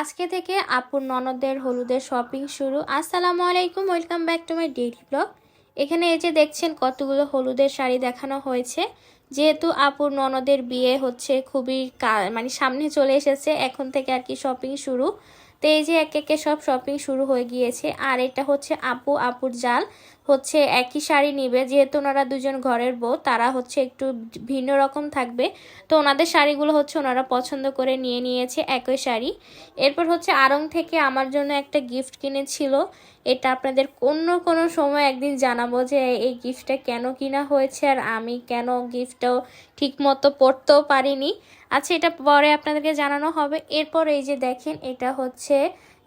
আজকে থেকে আপুর ননদের হলুদের শপিং শুরু। আসসালামু আলাইকুম welcome back to my daily blog এখানে এই যে দেখছেন কতগুলো হলুদের শাড়ি দেখানো হয়েছে। যেহেতু আপুর ননদের বিয়ে হচ্ছে খুবই মানে সামনে চলে এসেছে, এখন থেকে আর কি শপিং শুরু। তো এই যে এক একে সব শপিং শুরু হয়ে গিয়েছে। আর এটা হচ্ছে আপু, আপুর জাল। হচ্ছে একই শাড়ি নিবে। যেহেতু ওনারা দুজন ঘরের বউ, তারা হচ্ছে একটু ভিন্ন রকম থাকবে। তো ওনাদের শাড়িগুলো হচ্ছে ওনারা পছন্দ করে নিয়ে নিয়েছে একই শাড়ি। এরপর হচ্ছে আরং থেকে আমার জন্য একটা গিফট কিনেছিল। এটা আপনাদের অন্য কোনো সময় একদিন জানাব যে এই গিফটটা কেন কিনা হয়েছে আর আমি কেন গিফটটাও ঠিক মতো পড়তেও পারিনি। আচ্ছা এটা পরে আপনাদেরকে জানানো হবে। এরপর এই যে দেখেন, এটা হচ্ছে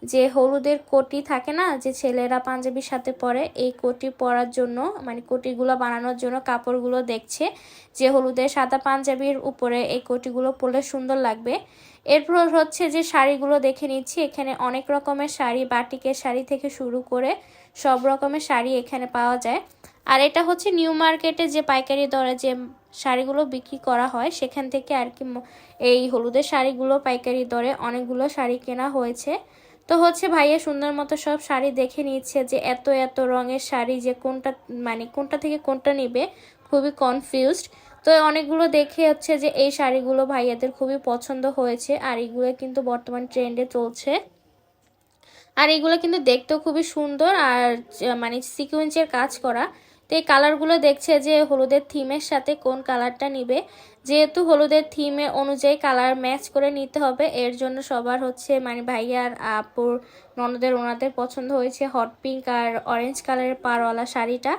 যে হলুদের কোটি থাকে না, যে ছেলেরা পাঞ্জাবির সাথে পরে, এই কোটি পরার জন্য মানে কোটিগুলো বানানোর জন্য কাপড়গুলো দেখছে যে হলুদের সাদা পাঞ্জাবির উপরে এই কোটিগুলো পরলে সুন্দর লাগবে। এরপর হচ্ছে যে শাড়িগুলো দেখে নিচ্ছি, এখানে অনেক রকমের শাড়ি, বাটিকের শাড়ি থেকে শুরু করে সব রকমের শাড়ি এখানে পাওয়া যায়। আর এটা হচ্ছে নিউ মার্কেটে যে পাইকারি দরে যে শাড়িগুলো বিক্রি করা হয়, সেখান থেকে আর কি এই হলুদের শাড়িগুলো পাইকারি দরে অনেকগুলো শাড়ি কেনা হয়েছে। তো হচ্ছে ভাইয়া সুন্দর মতো সব শাড়ি দেখে নিচ্ছে যে এত এত রঙের শাড়ি যে কোনটা মানে কোনটা থেকে কোনটা নিবে, খুবই কনফিউজড তো অনেকগুলো দেখে হচ্ছে যে এই শাড়িগুলো ভাইয়াদের খুবই পছন্দ হয়েছে, আর এগুলো কিন্তু বর্তমান ট্রেন্ডে চলছে। আর এগুলো কিন্তু দেখতেও খুবই সুন্দর আর মানে সিকুয়েন্সের কাজ করা। তো এই কালারগুলো দেখছে যে হলুদের থিমের সাথে কোন কালারটা নিবে। যেহেতু হলুদের থিমে অনুযায়ী কালার ম্যাচ করে নিতে হবে, এর জন্য সবার হচ্ছে মানে ভাইয়ার আপুর, ননদের, ওনাদের পছন্দ হয়েছে হট পিঙ্ক আর অরেঞ্জ কালারের পারওয়ালা শাড়িটা।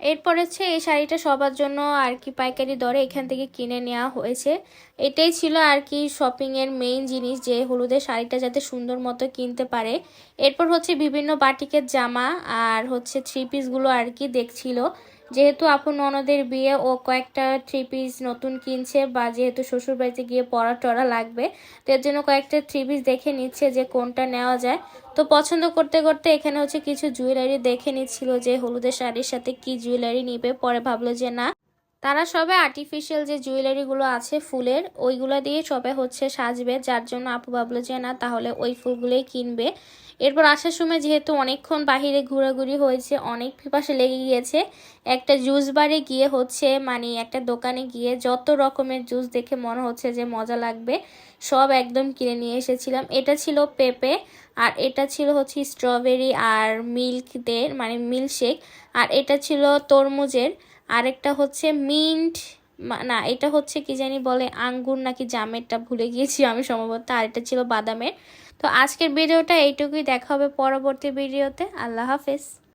এরপর হচ্ছে এই শাড়িটা সবার জন্য আর কি পাইকারি দরে এখান থেকে কিনে নেওয়া হয়েছে। এটাই ছিল আর কি শপিংয়ের মেইন জিনিস যে হলুদের শাড়িটা যাতে সুন্দর মতো কিনতে পারে। এরপর হচ্ছে বিভিন্ন বাটিকের জামা আর হচ্ছে থ্রি পিসগুলো আর কি দেখছিল। যেহেতু আপন ননদের বিয়ে ও কয়েকটা থ্রি পিস নতুন কিনছে বা যেহেতু শ্বশুরবাড়িতে গিয়ে পড়া টরা লাগবে, তো এর জন্য কয়েকটা থ্রি পিস দেখে নিচ্ছে যে কোনটা নেওয়া যায়। তো পছন্দ করতে করতে এখানে হচ্ছে কিছু জুয়েলারি দেখে নিচ্ছিল যে হলুদের শাড়ির সাথে কি জুয়েলারি নিবে, পরে ভাবলো যে না তারা সবে আর্টিফিশিয়াল যে জুয়েলারিগুলো আছে ফুলের, ওইগুলো দিয়ে সবে হচ্ছে সাজবে। যার জন্য আপু ভাবলো যে না, তাহলে ওই ফুলগুলোই কিনবে। এরপর আসার সময় যেহেতু অনেকক্ষণ বাহিরে ঘোরাঘুরি হয়েছে, অনেক পিপাসে লেগে গিয়েছে, একটা জুস বারে গিয়ে হচ্ছে মানে একটা দোকানে গিয়ে যত রকমের জুস দেখে মনে হচ্ছে যে মজা লাগবে, সব একদম কিনে নিয়ে এসেছিলাম। এটা ছিল পেঁপে, আর এটা ছিল হচ্ছে স্ট্রবেরি আর মিল্ক দের মানে মিল্কশেক আর এটা ছিল তরমুজের। আরেকটা হচ্ছে মিন্ট না, এটা হচ্ছে কি জানি বলে আঙ্গুর নাকি জামেরটা ভুলে গিয়েছি আমি সম্ভবত, আর এটা ছিল বাদামের। তো আজকের ভিডিওটা এইটুকুই, দেখা হবে পরবর্তী ভিডিওতে। আল্লাহ হাফেজ।